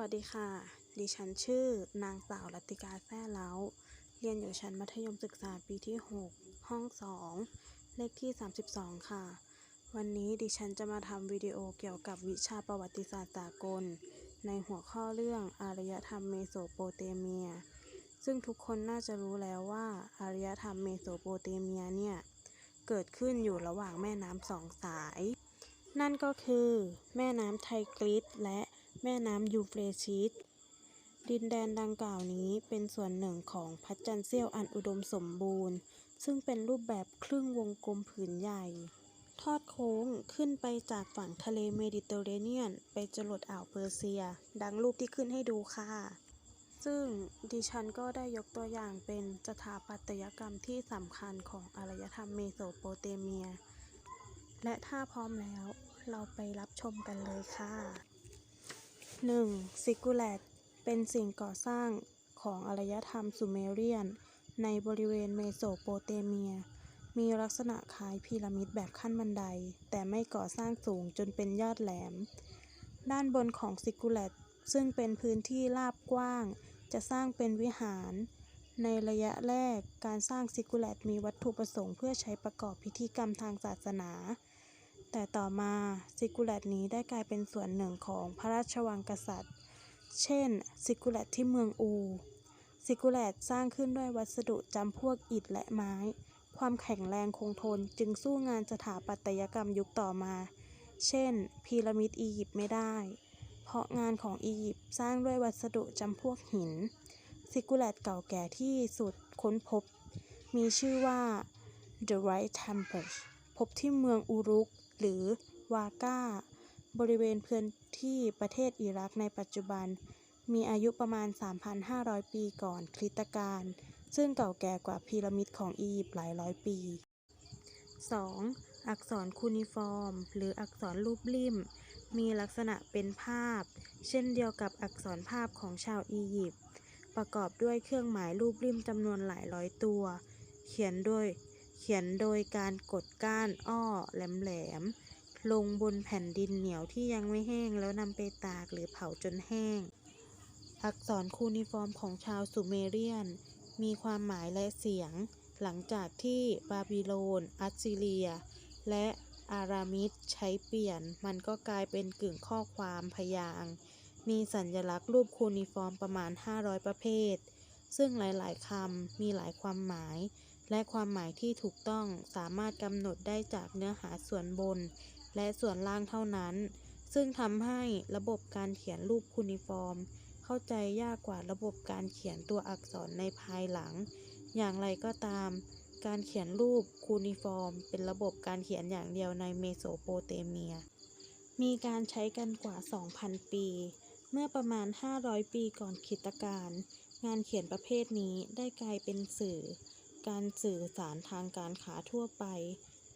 วัสดีค่ะ ดิฉันชื่อนางสาวรัติกาแซ่เล้า เรียนอยู่ชั้นมัธยมศึกษาปีที่ 6 ห้อง 2 เลขที่ 32 ค่ะ วันนี้ดิฉันจะมาทำวิดีโอเกี่ยวกับวิชาประวัติศาสตร์สากล ในหัวข้อเรื่องอารยธรรมเมโสโปเตเมีย ซึ่งทุกคนน่าจะรู้แล้วว่าอารยธรรมเมโสโปเตเมียเนี่ย เกิดขึ้นอยู่ระหว่างแม่น้ำสองสาย นั่นก็คือ แม่น้ำไทกริสและ แม่น้ำยูเฟรซิสดินแดนดังกล่าวนี้เป็นส่วนหนึ่งของพระจันเสี้ยวอันอุดมสมบูรณ์ ซึ่งเป็นรูปแบบครึ่งวงกลมผืนใหญ่ ทอดโค้งขึ้นไปจากฝั่งทะเลเมดิเตอร์เรเนียน ไปจรดอ่าวเปอร์เซีย ดังรูปที่ขึ้นให้ดูค่ะ ซึ่งดิฉันก็ได้ยกตัวอย่างเป็นสถาปัตยกรรมที่สำคัญของอารยธรรมเมโสโปเตเมีย และถ้าพร้อมแล้วเราไปรับชมกันเลยค่ะ 1. ซิก u แลตเป็นสิ่งก่อสร้างของอารยธรรมซูเมเรียน ในบริเวณเมโสโปเตเมีย มีลักษณะคล้ายพีระมิดแบบขั้นบันได แต่ไม่ก่อสร้างสูงจนเป็นยอดแหลม ด้านบนของซิก u แลตซึ่งเป็นพื้นที่ราบกว้าง จะสร้างเป็นวิหาร ในระยะแรกการสร้างซิก u แลตมีวัตถุประสงค์เพื่อใช้ประกอบพิธีกรรมทางศาสนา แต่ต่อมาซิก u แลตนี้ได้กลายเป็นส่วนหนึ่งของพระราชวังกษัตริย์ เช่นซิก u แลตที่เมืองอู ซิก u แลตสร้างขึ้นด้วยวัสดุจำพวกอิฐและไม้ ความแข็งแรงคงทนจึงสู้งานสถาปัตยกรรมยุคต่อมา เช่น พีระมิดอียิปต์ไม่ได้ เพราะงานของอียิปต์สร้างด้วยวัสดุจำพวกหิน ซิก u แลตเก่าแก่ที่สุดค้นพบ มีชื่อว่า The Right Temple พบที่เมืองอูรุก หรือวาก้า บริเวณพื้นที่ประเทศอิรักในปัจจุบัน มีอายุประมาณ 3,500 ปีก่อนคริสตกาล ซึ่งเก่าแก่กว่าพีระมิดของอียิปต์หลายร้อยปี 2. อักษรคูนิฟอร์ม หรืออักษรรูปริมมีลักษณะเป็นภาพ เช่นเดียวกับอักษรภาพของชาวอียิปต์ประกอบด้วยเครื่องหมายรูปริมจำนวนหลายร้อยตัว เขียนโดย ขียนโดยการกดก้านอ้อแหลมๆ ลงบนแผ่นดินเหนียวที่ยังไม่แห้งแล้วนำไปตากหรือเผาจนแห้ง อักษรคูนิฟอร์มของชาวสุเมเรียน มีความหมายและเสียง หลังจากที่บาบิโลน อัสซีเรีย และอารามิดใช้เปลี่ยน มันก็กลายเป็นกึ่งข้อความพยางมีสัญลักษณ์รูปคูนิฟอร์มประมาณ 500 ประเภท ซึ่งหลายๆคำมีหลายความหมาย และความหมายที่ถูกต้องสามารถกำหนดได้จากเนื้อหาส่วนบน และส่วนล่างเท่านั้น ซึ่งทำให้ระบบการเขียนรูปคูนิฟอร์ม เข้าใจยากกว่าระบบการเขียนตัวอักษรในภายหลัง อย่างไรก็ตาม การเขียนรูปคูนิฟอร์ม เป็นระบบการเขียนอย่างเดียวในเมโสโปเตเมีย มีการใช้กันกว่า 2,000 ปี เมื่อประมาณ 500 ปีก่อนคริสตกาลงานเขียนประเภทนี้ได้กลายเป็นสื่อ การสื่อสารทางการค้าทั่วไป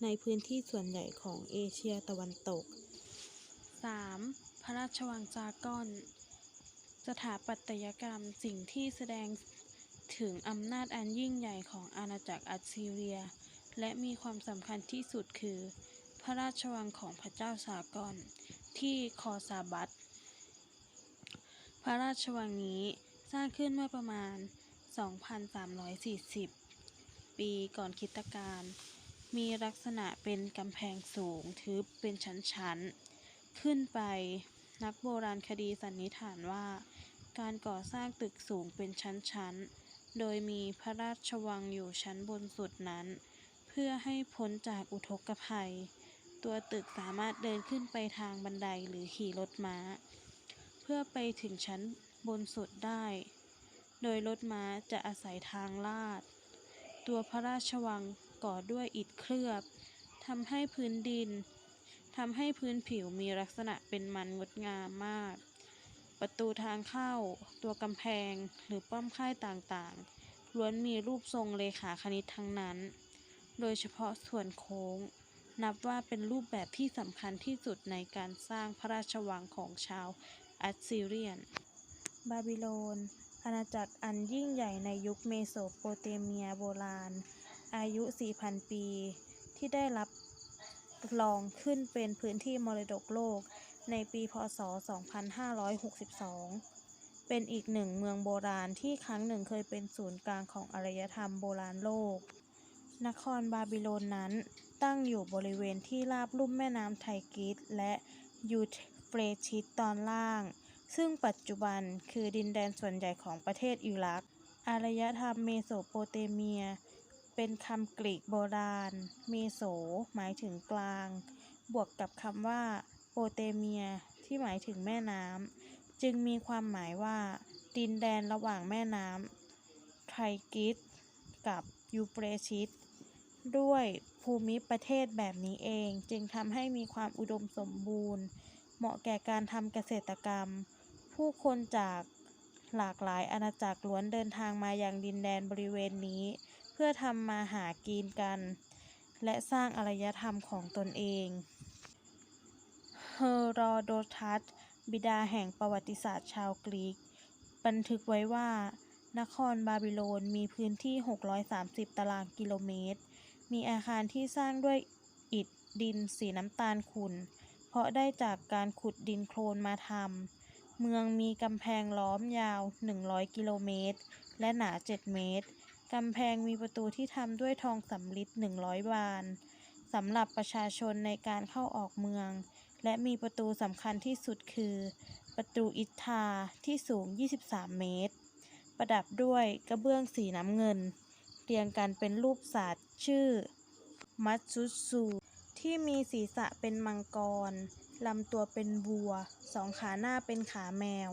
ในพื้นที่ส่วนใหญ่ของเอเชียตะวันตก 3. พระราชวังจากอน สถาปัตยกรรมสิ่งที่แสดงถึงอำนาจอันยิ่งใหญ่ของอาณาจักรอัสซีเรีย และมีความสำคัญที่สุดคือ พระราชวังของพระเจ้าสากอนที่คอซาบัตพระราชวังนี้สร้างขึ้นเมื่อประมาณ 2,340 ปีก่อนคริสตกาลมีลักษณะเป็นกำแพงสูงทึบเป็นชั้นๆ ขึ้นไปนักโบราณคดีสันนิษฐานว่า การก่อสร้างตึกสูงเป็นชั้นๆ โดยมีพระราชวังอยู่ชั้นบนสุดนั้น เพื่อให้พ้นจากอุทกภัย ตัวตึกสามารถเดินขึ้นไปทางบันไดหรือขี่รถม้า เพื่อไปถึงชั้นบนสุดได้ โดยรถม้าจะอาศัยทางลาด ตัวพระราชวังก่อด้วยอิฐเคลือบทำให้พื้นดินทำให้พื้นผิวมีลักษณะเป็นมันงดงามมาก ประตูทางเข้า ตัวกำแพงหรือป้อมค่ายต่างๆ ล้วนมีรูปทรงเลขาคณิตทั้งนั้น โดยเฉพาะส่วนโค้ง นับว่าเป็นรูปแบบที่สำคัญที่สุดในการสร้างพระราชวังของชาวอัสซีเรียน บาบิโลน อาณาจักรอันยิ่งใหญ่ในยุคเมโสโปเตเมียโบราณ อายุ 4,000 ปี ที่ได้รับรองขึ้นเป็นพื้นที่มรดกโลกในปีพ.ศ.2562 เป็นอีกหนึ่งเมืองโบราณที่ครั้งหนึ่งเคยเป็นศูนย์กลางของอารยธรรมโบราณโลก นครบาบิโลนนั้นตั้งอยู่บริเวณที่ราบลุ่มแม่น้ำไทกิสและยูเฟรติสตอนล่าง ซึ่งปัจจุบันคือดินแดนส่วนใหญ่ของประเทศอิรัก อารยธรรมเมโสโปเตเมีย เป็นคำกรีกโบราณ เมโสหมายถึงกลาง บวกกับคำว่าโปเตเมีย ที่หมายถึงแม่น้ำ จึงมีความหมายว่า ดินแดนระหว่างแม่น้ำไทกิสกับยูเฟรติสด้วยภูมิประเทศแบบนี้เองจึงทำให้มีความอุดมสมบูรณ์ เหมาะแก่การทำเกษตรกรรม ผู้คนจากหลากหลายอาณาจักรล้วนเดินทางมายังดินแดนบริเวณนี้ เพื่อทำมาหากินกัน และสร้างอารยธรรมของตนเองเฮโรโดทัสบิดาแห่งประวัติศาสตร์ชาวกรีก บันทึกไว้ว่า นครบาบิโลนมีพื้นที่ 630 ตารางกิโลเมตร มีอาคารที่สร้างด้วยอิฐดินสีน้ำตาลขุ่น เพราะได้จากการขุดดินโคลนมาทำ เมืองมีกำแพงล้อมยาว 100 กิโลเมตร และหนา 7 เมตร กำแพงมีประตูที่ทำด้วยทองสำริด100 บานสำหรับประชาชนในการเข้าออกเมือง และมีประตูสำคัญที่สุดคือ ประตูอิทาที่สูง 23 เมตร ประดับด้วยกระเบื้องสีน้ำเงิน เรียงกันเป็นรูปสัตว์ชื่อ มัตสุสู ที่มีศีรษะเป็นมังกร ลำตัวเป็นวัว สองขาหน้าเป็นขาแมว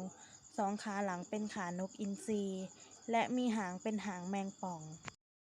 สองขาหลังเป็นขานกอินทรี และมีหางเป็นหางแมงป่อง